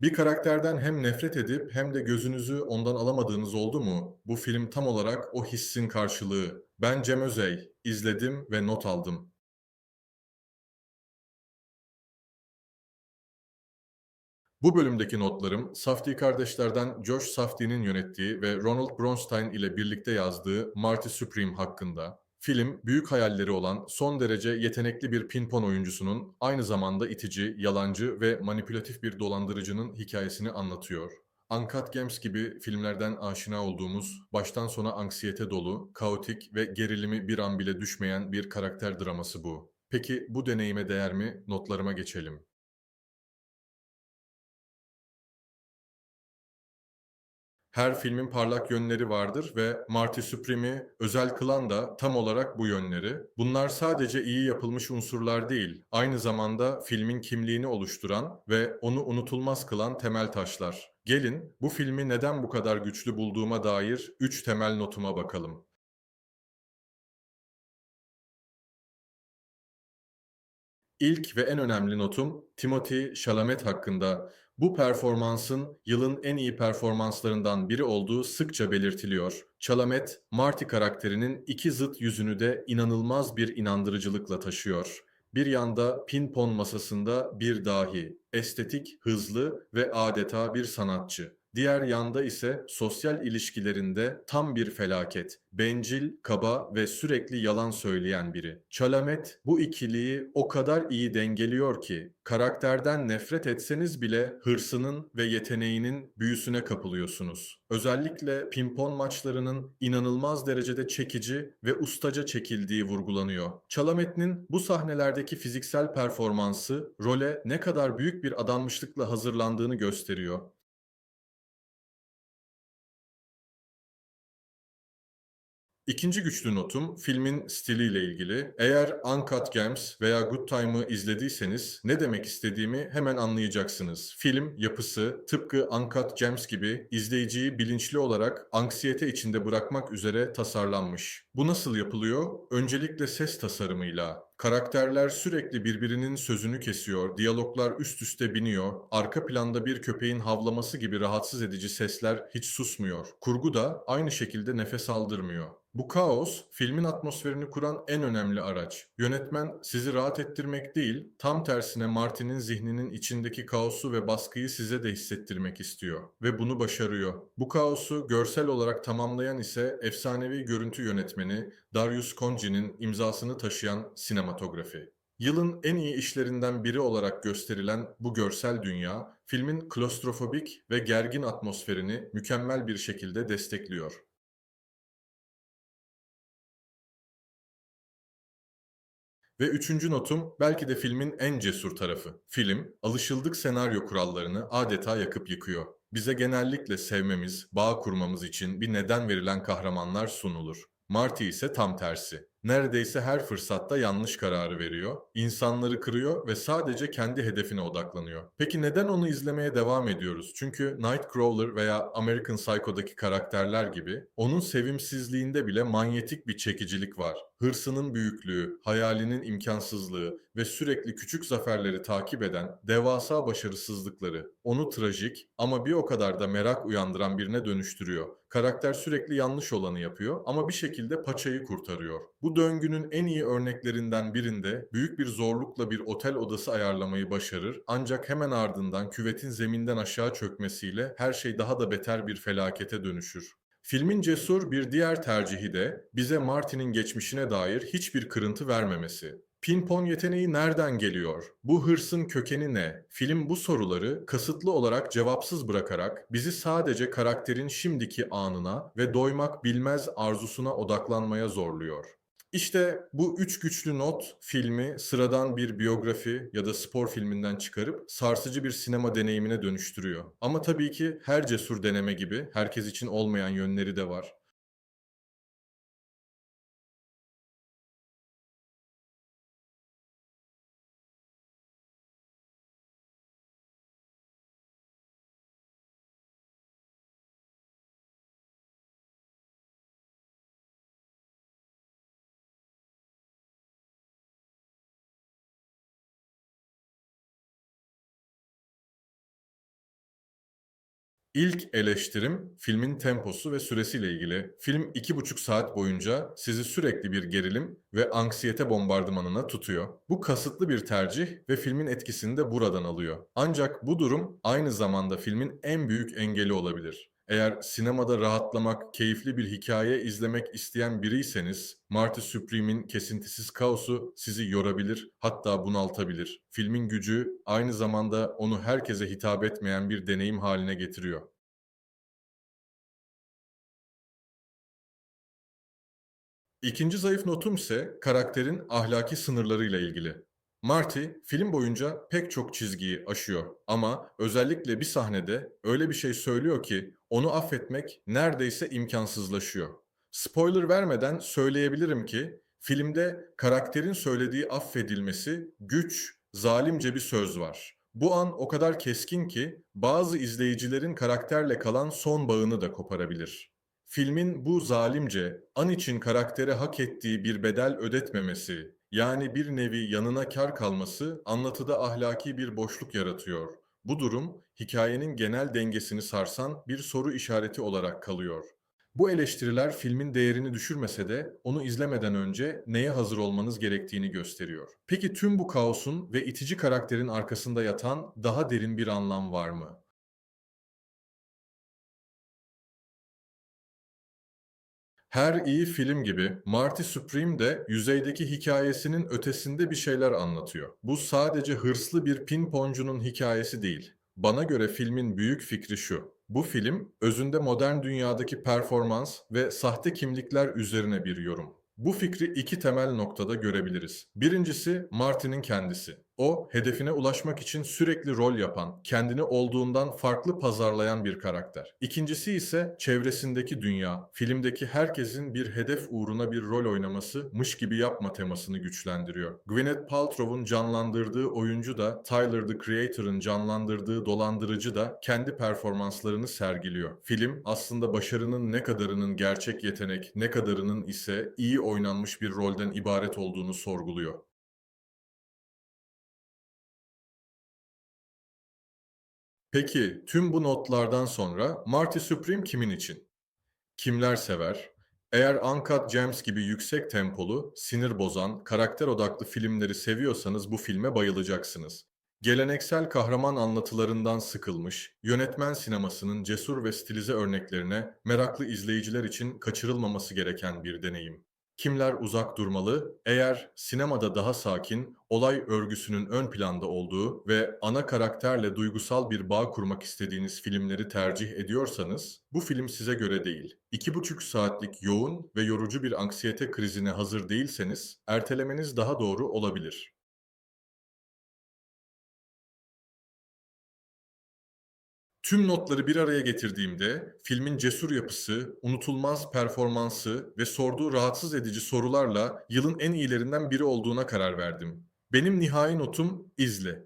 Bir karakterden hem nefret edip hem de gözünüzü ondan alamadığınız oldu mu? Bu film tam olarak o hissin karşılığı. Ben Cem Özey, izledim ve not aldım. Bu bölümdeki notlarım, Safdie kardeşlerden Josh Safdie'nin yönettiği ve Ronald Bronstein ile birlikte yazdığı Marty Supreme hakkında. Film, büyük hayalleri olan son derece yetenekli bir pinpon oyuncusunun aynı zamanda itici, yalancı ve manipülatif bir dolandırıcının hikayesini anlatıyor. Uncut Gems gibi filmlerden aşina olduğumuz, baştan sona anksiyete dolu, kaotik ve gerilimi bir an bile düşmeyen bir karakter draması bu. Peki bu deneyime değer mi? Notlarıma geçelim. Her filmin parlak yönleri vardır ve Marty Supreme'i özel kılan da tam olarak bu yönleri. Bunlar sadece iyi yapılmış unsurlar değil, aynı zamanda filmin kimliğini oluşturan ve onu unutulmaz kılan temel taşlar. Gelin bu filmi neden bu kadar güçlü bulduğuma dair 3 temel notuma bakalım. İlk ve en önemli notum Timothée Chalamet hakkında. Bu performansın yılın en iyi performanslarından biri olduğu sıkça belirtiliyor. Chalamet, Marty karakterinin iki zıt yüzünü de inanılmaz bir inandırıcılıkla taşıyor. Bir yanda pinpon masasında bir dahi, estetik, hızlı ve adeta bir sanatçı. Diğer yanda ise sosyal ilişkilerinde tam bir felaket. Bencil, kaba ve sürekli yalan söyleyen biri. Chalamet bu ikiliyi o kadar iyi dengeliyor ki karakterden nefret etseniz bile hırsının ve yeteneğinin büyüsüne kapılıyorsunuz. Özellikle pimpon maçlarının inanılmaz derecede çekici ve ustaca çekildiği vurgulanıyor. Chalamet'in bu sahnelerdeki fiziksel performansı role ne kadar büyük bir adanmışlıkla hazırlandığını gösteriyor. İkinci güçlü notum filmin stiliyle ilgili. Eğer Uncut Gems veya Good Time'ı izlediyseniz ne demek istediğimi hemen anlayacaksınız. Film yapısı tıpkı Uncut Gems gibi izleyiciyi bilinçli olarak anksiyete içinde bırakmak üzere tasarlanmış. Bu nasıl yapılıyor? Öncelikle ses tasarımıyla. Karakterler sürekli birbirinin sözünü kesiyor, diyaloglar üst üste biniyor, arka planda bir köpeğin havlaması gibi rahatsız edici sesler hiç susmuyor. Kurgu da aynı şekilde nefes aldırmıyor. Bu kaos, filmin atmosferini kuran en önemli araç. Yönetmen sizi rahat ettirmek değil, tam tersine Martin'in zihninin içindeki kaosu ve baskıyı size de hissettirmek istiyor. Ve bunu başarıyor. Bu kaosu görsel olarak tamamlayan ise efsanevi görüntü yönetmeni Darius Khondji'nin imzasını taşıyan sinematografi. Yılın en iyi işlerinden biri olarak gösterilen bu görsel dünya, filmin klostrofobik ve gergin atmosferini mükemmel bir şekilde destekliyor. Ve üçüncü notum belki de filmin en cesur tarafı. Film, alışıldık senaryo kurallarını adeta yakıp yıkıyor. Bize genellikle sevmemiz, bağ kurmamız için bir neden verilen kahramanlar sunulur. Marty ise tam tersi. Neredeyse her fırsatta yanlış kararı veriyor, insanları kırıyor ve sadece kendi hedefine odaklanıyor. Peki neden onu izlemeye devam ediyoruz? Çünkü Nightcrawler veya American Psycho'daki karakterler gibi onun sevimsizliğinde bile manyetik bir çekicilik var. Hırsının büyüklüğü, hayalinin imkansızlığı ve sürekli küçük zaferleri takip eden devasa başarısızlıkları onu trajik ama bir o kadar da merak uyandıran birine dönüştürüyor. Karakter sürekli yanlış olanı yapıyor ama bir şekilde paçayı kurtarıyor. Bu döngünün en iyi örneklerinden birinde büyük bir zorlukla bir otel odası ayarlamayı başarır ancak hemen ardından küvetin zeminden aşağı çökmesiyle her şey daha da beter bir felakete dönüşür. Filmin cesur bir diğer tercihi de bize Martin'in geçmişine dair hiçbir kırıntı vermemesi. Pinpon yeteneği nereden geliyor? Bu hırsın kökeni ne? Film bu soruları kasıtlı olarak cevapsız bırakarak bizi sadece karakterin şimdiki anına ve doymak bilmez arzusuna odaklanmaya zorluyor. İşte bu üç güçlü not filmi sıradan bir biyografi ya da spor filminden çıkarıp sarsıcı bir sinema deneyimine dönüştürüyor. Ama tabii ki her cesur deneme gibi herkes için olmayan yönleri de var. İlk eleştirim filmin temposu ve süresiyle ilgili. Film iki buçuk saat boyunca sizi sürekli bir gerilim ve anksiyete bombardımanına tutuyor. Bu kasıtlı bir tercih ve filmin etkisini de buradan alıyor. Ancak bu durum aynı zamanda filmin en büyük engeli olabilir. Eğer sinemada rahatlamak, keyifli bir hikaye izlemek isteyen biriyseniz, Marty Supreme'in kesintisiz kaosu sizi yorabilir, hatta bunaltabilir. Filmin gücü aynı zamanda onu herkese hitap etmeyen bir deneyim haline getiriyor. İkinci zayıf notum ise karakterin ahlaki sınırlarıyla ilgili. Marty film boyunca pek çok çizgiyi aşıyor ama özellikle bir sahnede öyle bir şey söylüyor ki onu affetmek neredeyse imkansızlaşıyor. Spoiler vermeden söyleyebilirim ki filmde karakterin söylediği affedilmesi güç, zalimce bir söz var. Bu an o kadar keskin ki bazı izleyicilerin karakterle kalan son bağını da koparabilir. Filmin bu zalimce, an için karaktere hak ettiği bir bedel ödetmemesi, yani bir nevi yanına kar kalması anlatıda ahlaki bir boşluk yaratıyor. Bu durum hikayenin genel dengesini sarsan bir soru işareti olarak kalıyor. Bu eleştiriler filmin değerini düşürmese de onu izlemeden önce neye hazır olmanız gerektiğini gösteriyor. Peki tüm bu kaosun ve itici karakterin arkasında yatan daha derin bir anlam var mı? Her iyi film gibi Marty Supreme de yüzeydeki hikayesinin ötesinde bir şeyler anlatıyor. Bu sadece hırslı bir pinponcunun hikayesi değil. Bana göre filmin büyük fikri şu. Bu film özünde modern dünyadaki performans ve sahte kimlikler üzerine bir yorum. Bu fikri iki temel noktada görebiliriz. Birincisi Martin'in kendisi. O, hedefine ulaşmak için sürekli rol yapan, kendini olduğundan farklı pazarlayan bir karakter. İkincisi ise çevresindeki dünya. Filmdeki herkesin bir hedef uğruna bir rol oynaması, mış gibi yapma temasını güçlendiriyor. Gwyneth Paltrow'un canlandırdığı oyuncu da, Tyler the Creator'ın canlandırdığı dolandırıcı da kendi performanslarını sergiliyor. Film aslında başarının ne kadarının gerçek yetenek, ne kadarının ise iyi oynanmış bir rolden ibaret olduğunu sorguluyor. Peki tüm bu notlardan sonra Marty Supreme kimin için? Kimler sever? Eğer Uncut Gems gibi yüksek tempolu, sinir bozan, karakter odaklı filmleri seviyorsanız bu filme bayılacaksınız. Geleneksel kahraman anlatılarından sıkılmış, yönetmen sinemasının cesur ve stilize örneklerine meraklı izleyiciler için kaçırılmaması gereken bir deneyim. Kimler uzak durmalı? Eğer sinemada daha sakin, olay örgüsünün ön planda olduğu ve ana karakterle duygusal bir bağ kurmak istediğiniz filmleri tercih ediyorsanız, bu film size göre değil. İki buçuk saatlik yoğun ve yorucu bir anksiyete krizine hazır değilseniz, ertelemeniz daha doğru olabilir. Tüm notları bir araya getirdiğimde filmin cesur yapısı, unutulmaz performansı ve sorduğu rahatsız edici sorularla yılın en iyilerinden biri olduğuna karar verdim. Benim nihai notum izle.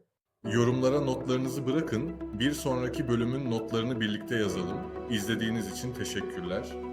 Yorumlara notlarınızı bırakın, bir sonraki bölümün notlarını birlikte yazalım. İzlediğiniz için teşekkürler.